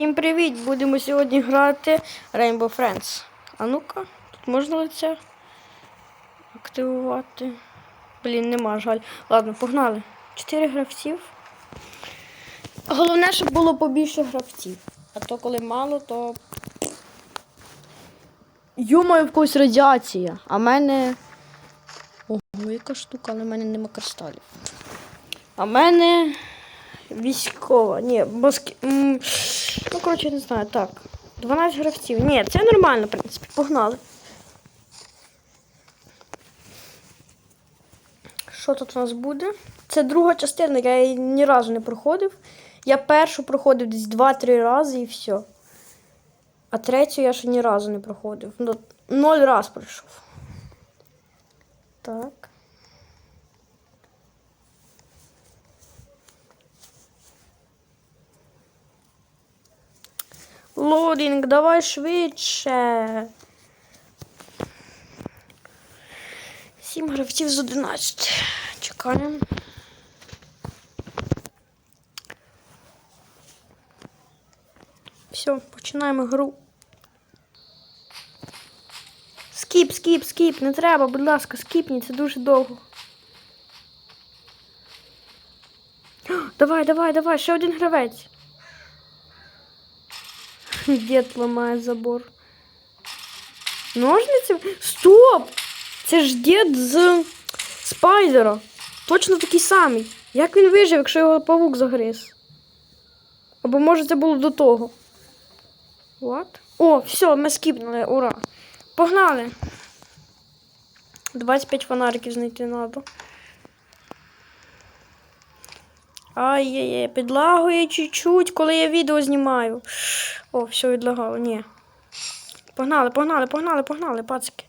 Всім привіт! Будемо сьогодні грати Rainbow Friends. А ну-ка, тут можна лице активувати. Блін, нема, жаль. Ладно, погнали. Чотири гравців. Головне, щоб було побільше гравців. А то коли мало, то. Йомаю, в когось радіація. А в мене. Ого, яка штука, але в мене нема кристалів. А в мене військова. Ні, баскі... Ну, коротше, не знаю. Так. 12 гравців. Ні, це нормально, в принципі. Погнали. Що тут у нас буде? Це друга частина, я її ні разу не проходив. Я першу проходив десь 2-3 рази і все. А третю я ще ні разу не проходив. Ну, ноль раз пройшов. Так. Лодінг, давай швидше. Сім гравців з 11. Чекаємо. Все, починаємо гру. Скіп, скіп, скіп, не треба, будь ласка, скіпніть, це дуже довго. Давай, давай, давай, ще один гравець. Дід ламає забор. Ножниці? Стоп! Це ж дід з спайдера. Точно такий самий. Як він вижив, якщо його павук загриз? Або може це було до того. What? О, все, ми скіпнули, ура. Погнали. 25 фонариків знайти треба. Ай-яй-яй, підлагує чуть-чуть, коли я відео знімаю. О, все відлагало, ні. Погнали, погнали, погнали, погнали, пацики.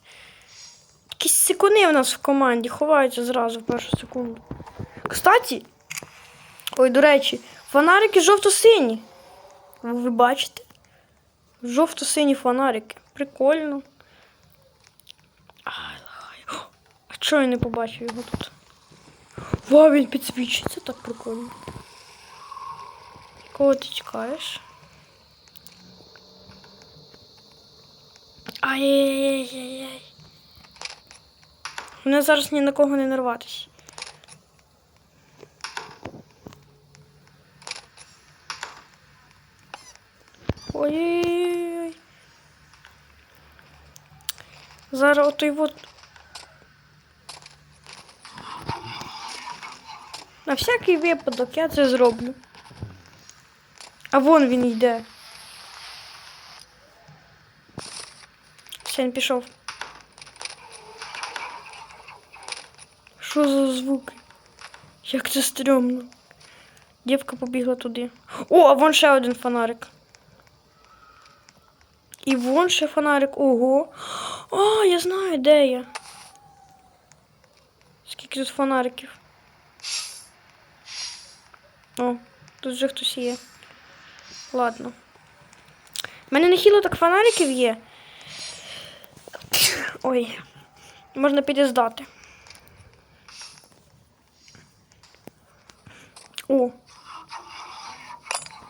Якісь секуни у нас в команді ховаються зразу в першу секунду. Кстати, ой, до речі, фонарики жовто-сині. Ви, ви бачите? Жовто-сині фонарики. Прикольно. Ай, лагає. А чого я не побачив його тут? Вау, він підсвічується так прикольно. Кого ти чекаєш? Ай-яй-яй-яй-яй. Мене зараз ні на кого не нарватися. Ой-ой-ой. Зараз отой вот. На всякий випадок я це зроблю. А вон він йде. Все, пішов. Що за звуки? Як це стрьомно. Дівка побігла туди. О, а вон ще один фонарик. І вон ще фонарик. Ого. А, я знаю, де я. Скільки тут фонариків. О, тут вже хтось є. Ладно. У мене нехило так фонариків є. Ой. Можна підіздати. О.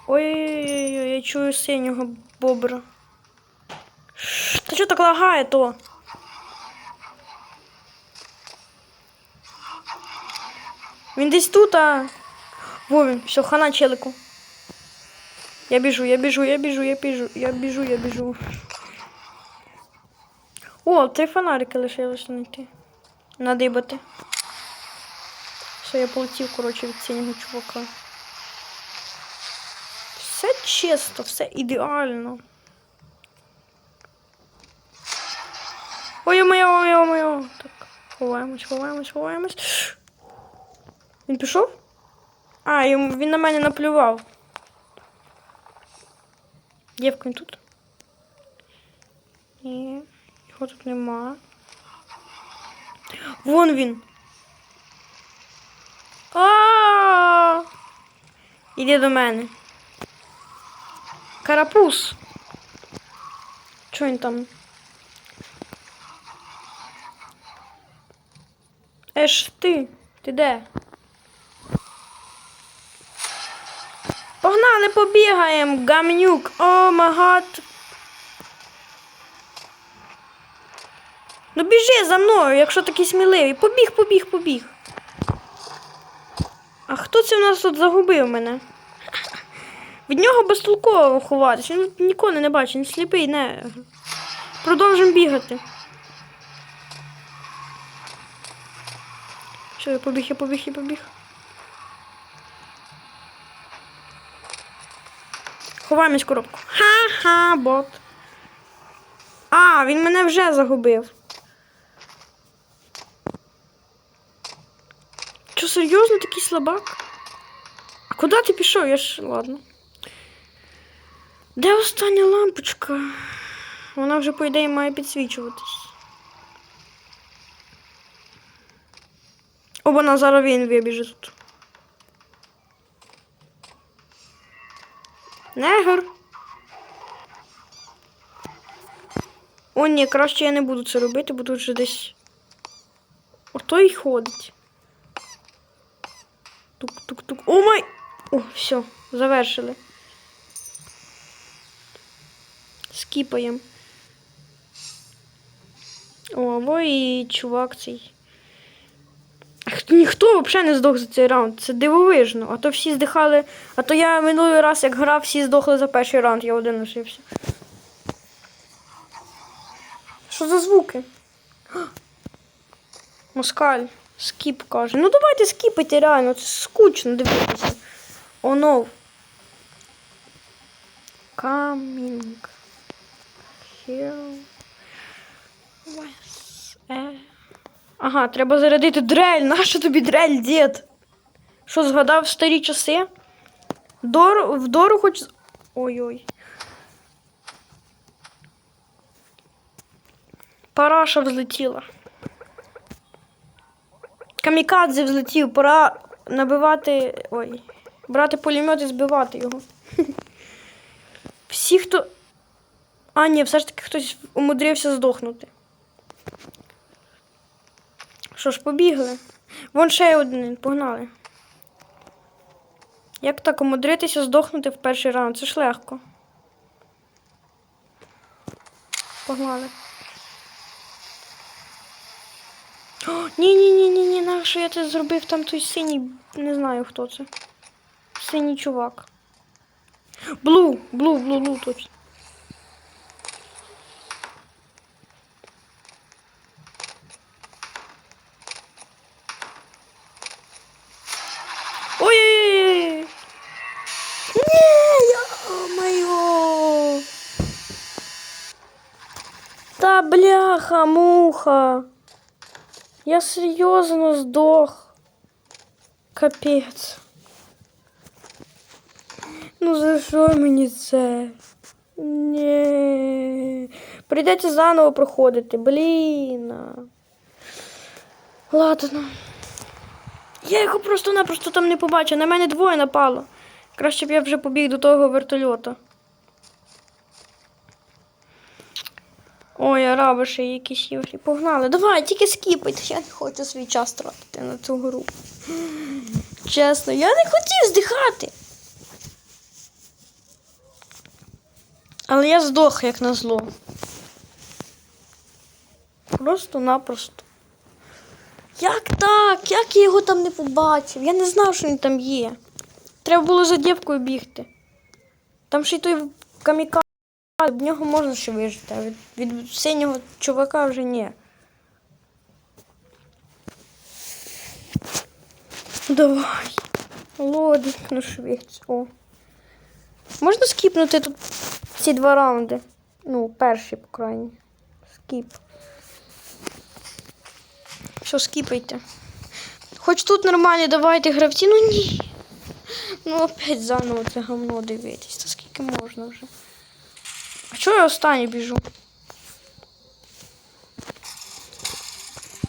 Ой-ой-ой, я чую синього бобра. Та що так лагає то? Він десь тут, а. Во все, хана челику. Я біжу, я біжу, я біжу, я біжу, я біжу, я біжу. О, три фонарики лишилось знайти. Надибати. Все, я полетів, коротше, від синього чувака. Все чисто, все ідеально. Ой, моє, ой, моє. Так, ховаємось, ховаємось, ховаємось. Він пішов? А, він на мене наплював. Дівка він тут? Ні, його тут нема. Вон він. А! Іди до мене. Карапуз. Чого він там? Еш ти, ти де? Погнали! Побігаємо, гамнюк. О, магат. Ну біжи за мною, якщо такий сміливий. Побіг, побіг, побіг. А хто це в нас тут загубив мене? Від нього безтолково ховатися. Він ніколи не бачить, він сліпий, не. Продовжимо бігати. Що, я побіг, я побіг, я побіг. В коробку. Ха-ха, бот. А, він мене вже загубив. Що, серйозно такий слабак? А куди ти пішов? Я ж. Ладно. Де остання лампочка? Вона вже, по ідеї, має підсвічуватись. О, вона зараз він вибіже тут. Негр. О, ні, краще я не буду це робити, бо тут вже десь. Ото й ходить. Тук-тук-тук. О май! О, все, завершили. Скіпаємо. О, або і чувак цей. Ніхто взагалі не здох за цей раунд. Це дивовижно. А то всі здихали. А то я минулий раз, як грав, всі здохли за перший раунд, я один лишився. Що за звуки? Москаль. Скіп каже. Ну давайте скіпайте реально, це скучно дивитися. О, no. Coming. Here. Ага, треба зарядити дрель. Нащо тобі дрель, дід? Що, згадав старі часи? Дор... В дору хоч. Ой-ой. Параша взлетіла. Камікадзе взлетів, пора набивати. Ой. Брати пулемет і збивати його. Всі, хто. А, ні, все ж таки хтось умудрився здохнути. Що ж, побігли? Вон ще один, погнали. Як так умудритися здохнути в перший раунд? Це ж легко. Погнали. О, ні, ні, ні, ні, ні, нащо я це зробив там той синій, не знаю хто це. Синій чувак. Блу, блу, блу, блу точно. Ой-ой-ой! Не, ё-моё! Та бляха, муха. Я серйозно здох. Капець. Ну за що мені це? Ні. Прийдеться заново проходити. Блін. Ладно. Я його просто-напросто там не побачив. На мене двоє напало. Краще б я вже побіг до того вертольота. Ой, араби ще якісь є. Погнали. Давай, тільки скіпайте. Я не хочу свій час тратити на цю гру. Чесно, я не хотів здихати. Але я здох, як назло. Просто-напросто. Як так? Як я його там не побачив? Я не знав, що він там є. Треба було за дівкою бігти. Там ще й той камікад, в нього можна ще вижити, а від, від синього чувака вже ні. Давай. Лодик, ну швидше. О. Можна скіпнути тут ці два раунди? Ну, перший, по крайній. Скіп. Що, скіпайте. Хоч тут нормально, давайте гравці. Ну ні. Ну опять заново це говно дивитись. Та скільки можна вже. А чого я останній біжу?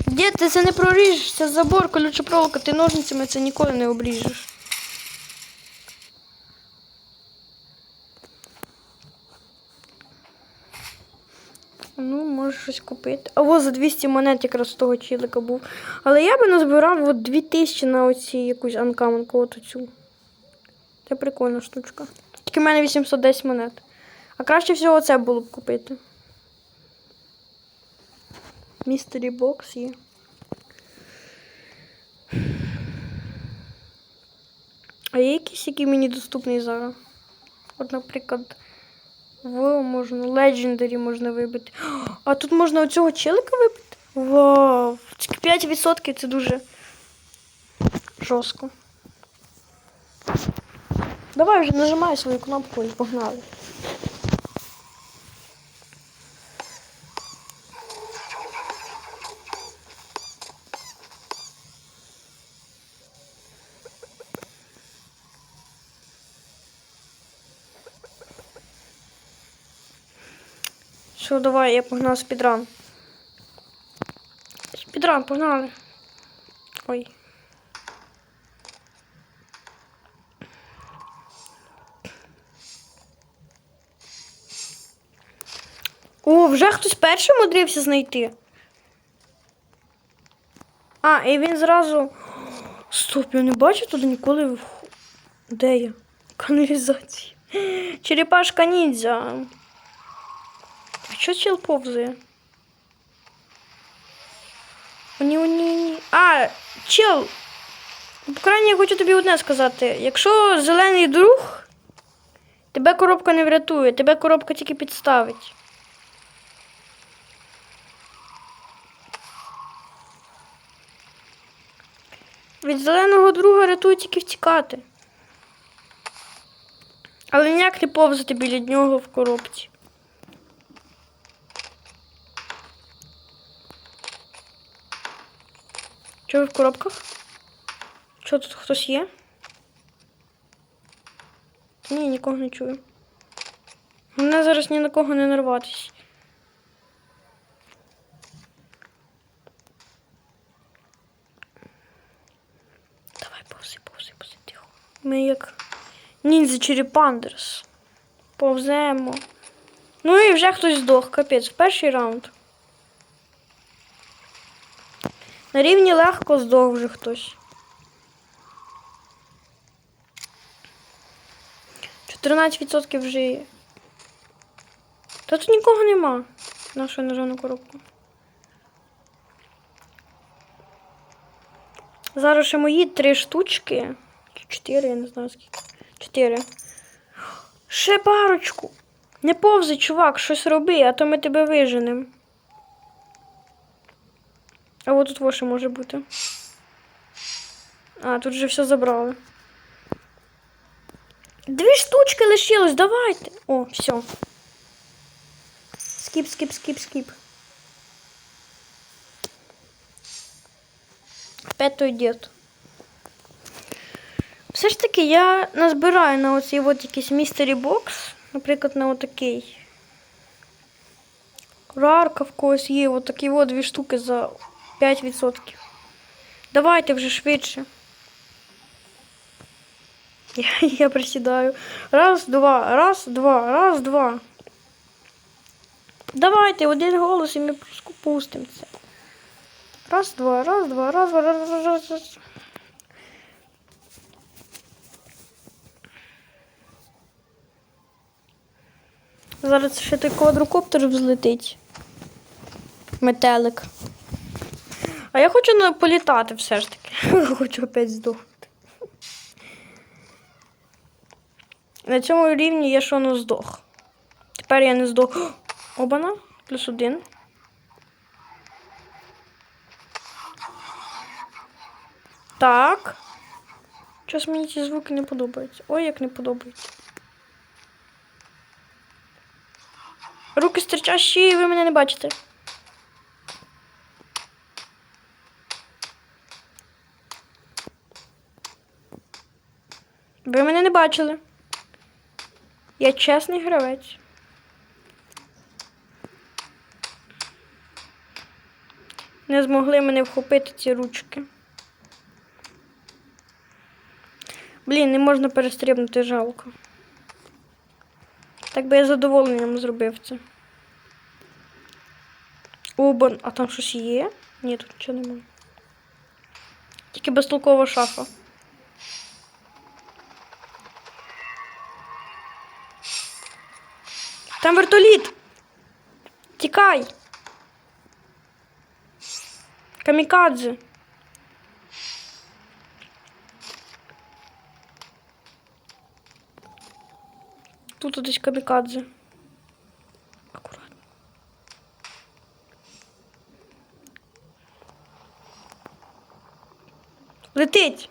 Дід, ти це не проріжеш, це забор, колюча проволока, ти ножницями це ніколи не обріжеш. Ну, можеш щось купити. А во за 200 монет якраз з того чілика був. Але я би назбирав от 2000 на оці якусь анкаменку, от оцю. Це прикольна штучка. Тільки в мене 810 монет. А краще всього це було б купити. Містері бокс є. А є якийсь, який мені доступний зараз? От, наприклад, в можна, Legendary можна вибити. А тут можна оцього челика вибити? Вау! 5% це дуже жорстко. Давай вже нажимай свою кнопку і погнали. Що, давай, я погнав спідран. Спідран, погнали. Ой. О, вже хтось перший мудрився знайти. А, і він зразу. Стоп, я не бачу туди ніколи. Де я? Каналізація. Черепашка ніндзя. Що чел повзає? Ні, ні, ні. А, чел. По крайній я хочу тобі одне сказати. Якщо зелений друг, тебе коробка не врятує, тебе коробка тільки підставить. Від зеленого друга рятує тільки втікати. Але ніяк не повзати біля нього в коробці. Ви в коробках? Що тут хтось є? Ні, нікого не чую. Мене зараз ні на кого не нарватись. Давай повзи, повзи, повзи, тихо. Ми як ніндзя черепандерс. Повземо. Ну і вже хтось здох, капець, в перший раунд. На рівні легко здох вже хтось. 14% вже є. Та тут нікого нема. Нашу нажав коробку. Зараз ще мої три штучки. Чотири, я не знаю скільки. Чотири. Ще парочку. Не повзи, чувак, щось роби, а то ми тебе виженемо. А от тут во ще може бути. А, тут вже все забрали. Дві штучки лишилось, давайте. О, все. Скіп, скіп, скіп, скіп. Опять той дід. Все ж таки я назбираю на оцей от якийсь містері бокс, наприклад, на отакий. Рарка в когось є, от такі от дві штуки за 5%. Давайте вже швидше. Я, я присідаю. Раз, два, раз, два, раз, два. Давайте один голос і ми пустимо це. Раз, два, раз, два, раз, два, раз, раз, раз, раз. Зараз ще той квадрокоптер взлетить. Метелик. А я хочу на- політати все ж таки. Хочу опять здохнути. На цьому рівні я що не здох. Тепер я не здох. Обана, плюс один. Так. Щось мені ці звуки не подобаються. Ой, як не подобаються. Руки стирчащі, ви мене не бачите. Ви мене не бачили. Я чесний гравець. Не змогли мене вхопити ці ручки. Блін, не можна перестрибнути жалко. Так би я задоволенням зробив це. Обан, а там щось є? Ні, тут нічого немає. Тільки безтолкова шафа. Там вертоліт. Тікай. Камікадзе. Тут десь камікадзе. Акуратно. Летить.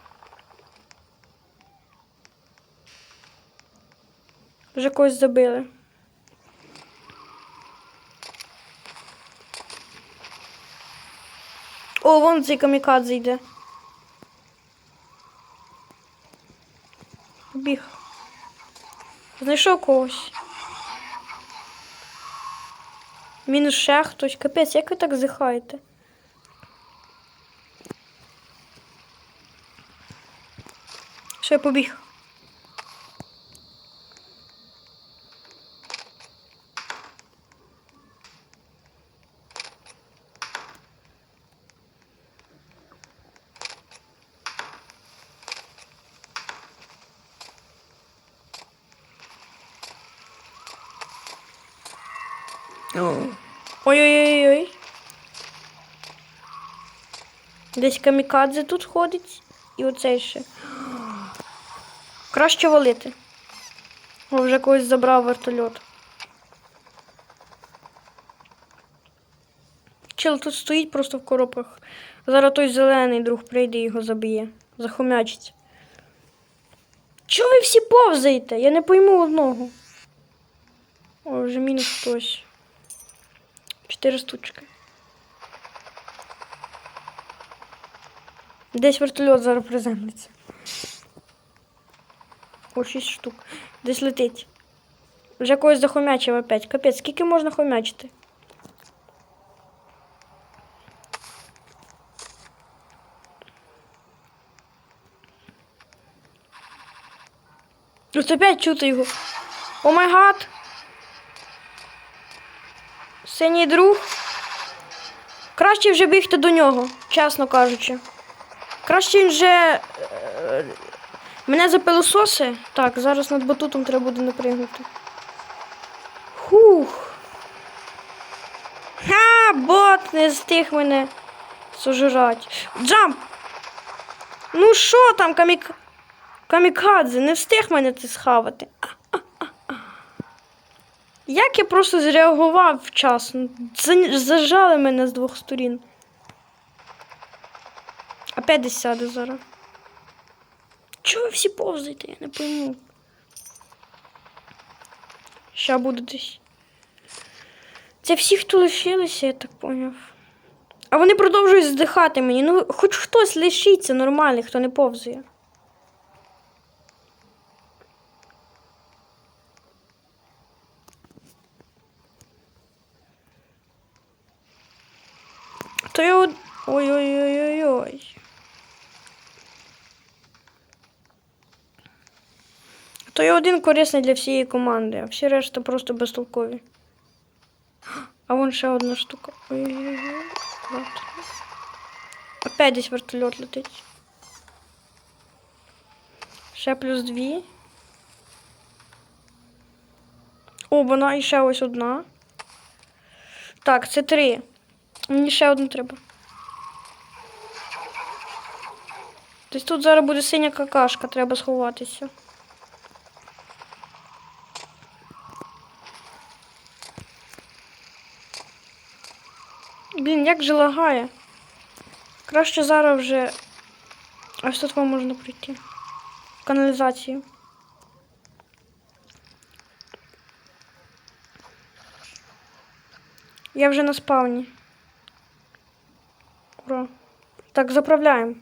Вже когось забили. О, вон цей камікадзе йде. Побіг. Знайшов когось. Мінус ще хтось. Капець, як ви так зихаєте? Що я побіг? Ой-ой-ой-ой. Десь камікадзе тут ходить. І оцей ще. Краще валити. О, вже когось забрав вертольот. Чел тут стоїть просто в коробках. Зараз той зелений друг прийде і його заб'є. Захомячить. Чого ви всі повзаєте? Я не пойму одного. О, вже мінус хтось. Чотири штучки. Десь вертольот зараз приземлиться. О, шість штук. Десь летить. Вже когось захомячив опять. Капець, скільки можна хомячити? Тут опять чути його. О май гад! Синій друг. Краще вже бігти до нього, чесно кажучи. Краще він вже. е, Мене запилососи. Так, зараз над батутом треба буде напригнути. Хух. Ха, бот не встиг мене сожрать. Джамп! Ну що там, камік... камікадзе, не встиг мене ти схавати. Як я просто зреагував вчасно. За- Зажали мене з двох сторін. Опять десь сяде зараз. Чого ви всі повзаєте? Я не пойму. Ща буду десь. Це всі, хто лишилися, я так поняв. А вони продовжують здихати мені. Ну, хоч хтось лишиться нормальний, хто не повзає. То я... од- Ой-ой-ой-ой-ой. Я корисний для всієї команди, а всі решта просто безтолкові. А вон ще одна штука. Ой-ой-ой. Опять десь вертольот летить. Ще плюс дві. О, вона і ще ось одна. Так, це три. Мені ще одну треба. Десь тут зараз буде синя какашка, треба сховатися. Блін, як же лагає. Краще зараз вже. Ось тут вам можна прийти. Каналізацію. Я вже на спавні. Ура. Так, заправляємо.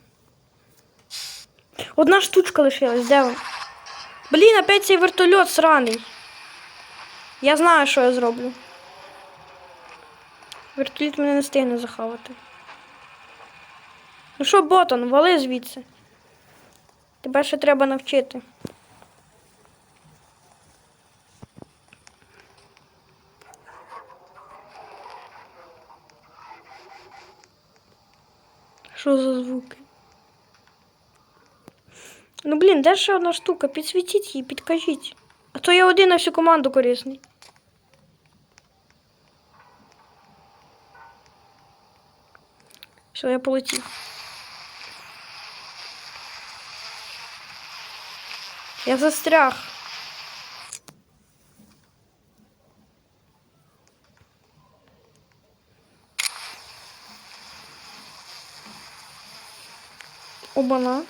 Одна штучка лишилась, де він? Блін, опять цей вертольот сраний. Я знаю, що я зроблю. Вертоліт мене не встигне захавати. Ну що, ботан, вали звідси. Тебе ще треба навчити. Що за звуки? Ну блін, де ще одна штука? Підсвітіть її, підкажіть. А то я один на всю команду корисний. Все, я полетів. Я застряг. Обана.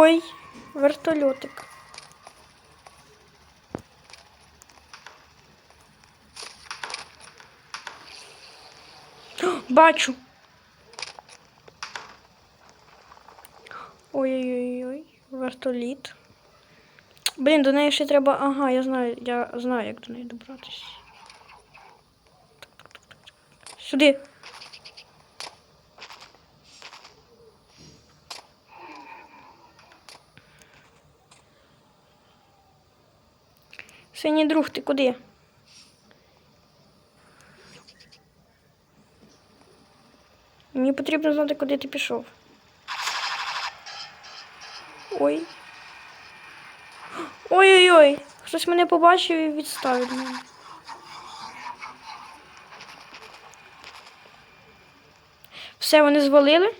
Ой, вертольотик. Бачу. Ой-ой-ой, вертоліт. Блін, до неї ще треба. Ага, я знаю, я знаю, як до неї добратися. Сюди. Синій друг, ти куди? Мені потрібно знати, куди ти пішов. Ой. Ой-ой-ой. Хтось мене побачив і відстав від мене. Все, вони звалили?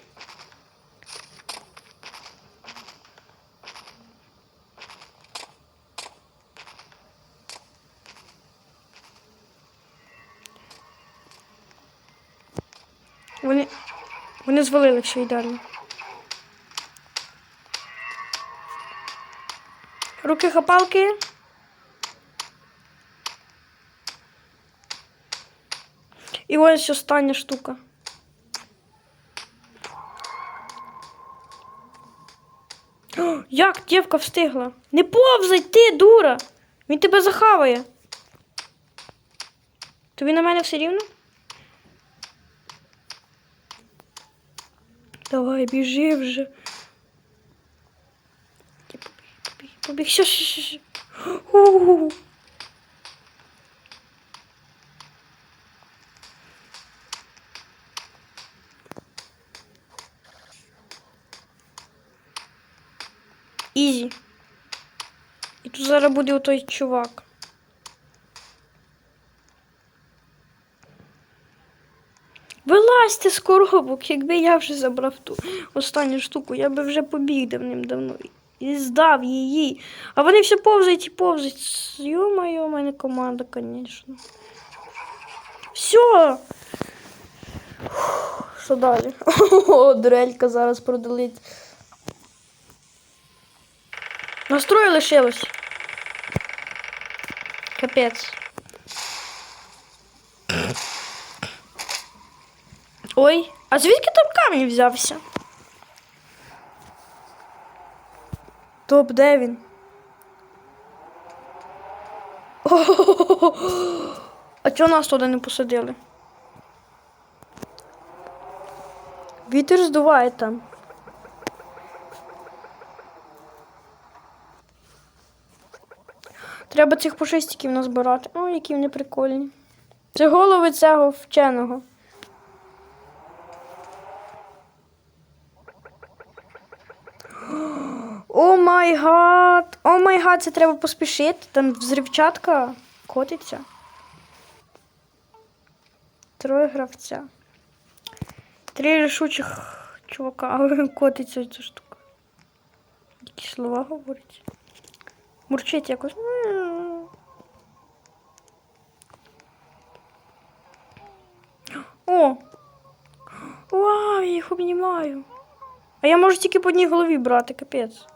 Вони, вони звалили все ідеально. Руки хапалки. І ось остання штука. О, як дівка встигла? Не повзай ти, дура! Він тебе захаває. Тобі на мене все рівно? Давай, біжи вже. Ти Побіг, побіг, побіг. Що, що, що, що. У-у-у. Ізі. І тут зараз буде отой чувак. Вилазьте з коробок, якби я вже забрав ту останню штуку, я би вже побіг давним-давно і здав її. А вони все повзають і повзають. Йо-моє, у мене команда, звісно. Все. Що далі? О, дурелька зараз продалить. Настрою лишилось. Капець. Ой, а звідки там камінь взявся? Топ, де він? А чого нас туди не посадили? Вітер здуває там. Треба цих пушистиків назбирати. О, які вони прикольні. Це голови цього вченого. О май гад! О май гад, це треба поспішити. Там взривчатка котиться. Троє гравця. Три рішучих чувака, але котиться ця штука. Які слова говорить. Мурчить якось. О! Вау, я їх обнімаю. А я можу тільки по одній голові брати, капець.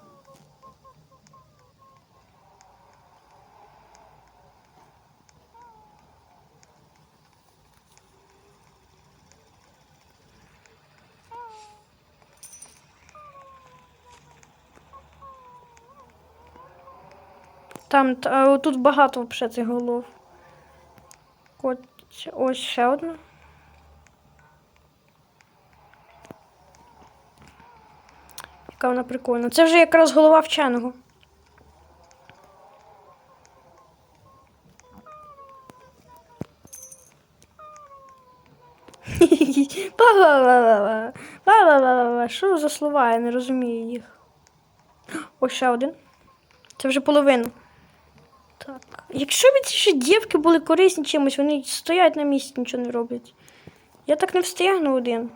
Там та, тут багато взагалі цих голов. От, ось ще одна. Яка вона прикольна. Це вже якраз голова вченого. Ба-ба-ба-ба-ба. Ба-ба-ба-ба-ба. Що за слова? Я не розумію їх. Ось ще один. Це вже половина. Так. Якщо б ці ще дівки були корисні чимось, вони стоять на місці, нічого не роблять. Я так не встигну один.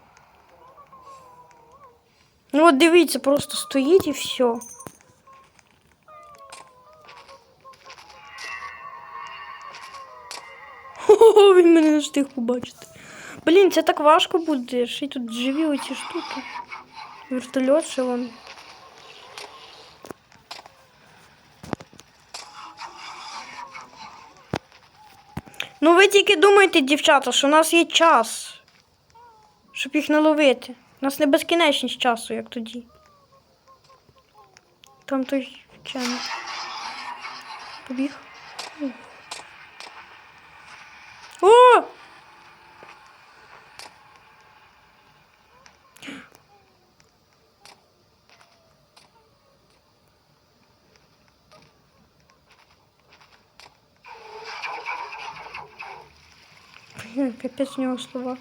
Ну от дивіться, просто стоїть і все. Хо-хо, він мене не встиг побачити. Блін, це так важко буде. Ще й тут живі оці штуки. Вертольот ще вон. Ну ви тільки думайте, дівчата, що у нас є час, щоб їх не ловити. У нас не безкінечність часу, як тоді. Там той вчений. Побіг. О! Блін, Капець у нього слова.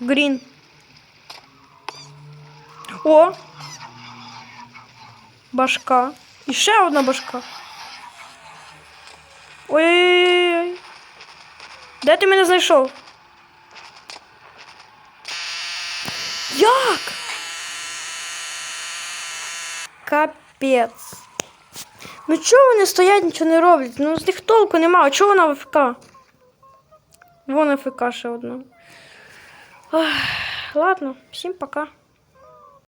Грін. О! Башка. І ще одна башка. Ой-ой-ой. Де ти мене знайшов? Як? Капець. Ну чого вони стоять, нічого не роблять? Ну з них толку нема. Чого вона в АФК? Вон АФК ще одна. Ладно, всім пока.